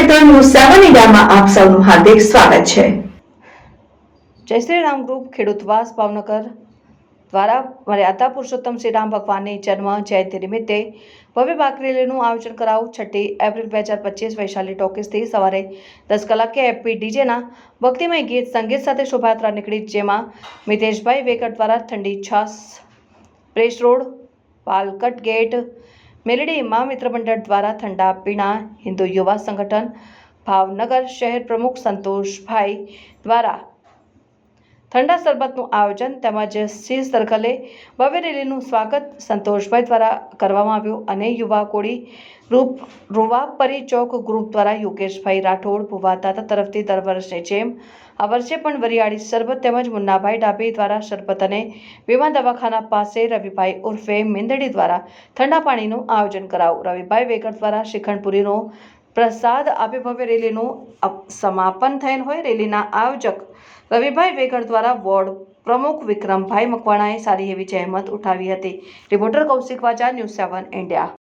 News સેવન ઇન્ડિયામાં આપ સૌનું હાર્દિક સ્વાગત છે. જય શ્રી રામ ગ્રુપ ખેડૂતવાસ ભાવનગર દ્વારા મર્યાદા પુરુષોત્તમ શ્રી રામ ભગવાનની જન્મ જયંતિ નિમિત્તે ભવ્ય બાકરેલીનું આયોજન કરાવું. છઠ્ઠી એપ્રિલ બે હજાર પચીસ વૈશાલી ટોકીસથી સવારે દસ કલાકે એપી ડીજેના ભક્તિમય ગીત સંગીત સાથે શોભાયાત્રા નીકળી, જેમાં મિતેશભાઈ વેકર દ્વારા ઠંડી છાસ, પ્રેસ રોડ, પાલકટ ગેટ મેલડી મા મિત્ર મંડળ દ્વારા ઠંડા પીણા હિન્દુ યુવા સંગઠન ભાવનગર શહેર પ્રમુખ સંતોષભાઈ દ્વારા ઠંડા શરબતનું આયોજન તેમજ સિંહ સર્કલે ભવ્ય રેલીનું સ્વાગત સંતોષભાઈ દ્વારા કરવામાં આવ્યું અને યુવા કોળી રૂપ રૂવાપરી ચોક ગ્રુપ દ્વારા યોગેશભાઈ રાઠોડ, ભુવા દાદા તરફથી દર વર્ષની જેમ આ વર્ષે પણ વરિયાળી શરબત તેમજ મુન્નાભાઈ ડાભી દ્વારા શરબત અને વિમાન દવાખાના પાસે રવિભાઈ ઉર્ફે મેંદડી દ્વારા ઠંડા પાણીનું આયોજન કરાવું રવિભાઈ વેગર દ્વારા શ્રીખંડપુરીનો પ્રસાદ આપી ભવ્ય રેલીનું સમાપન થયેલ હોય રેલીના આયોજક રવિભાઈ વેગડ દ્વારા વોર્ડ પ્રમુખ વિક્રમભાઈ મકવાણાએ સારી એવી જહેમત ઉઠાવી હતી. Reporter Kaushik Vaja, news seven India.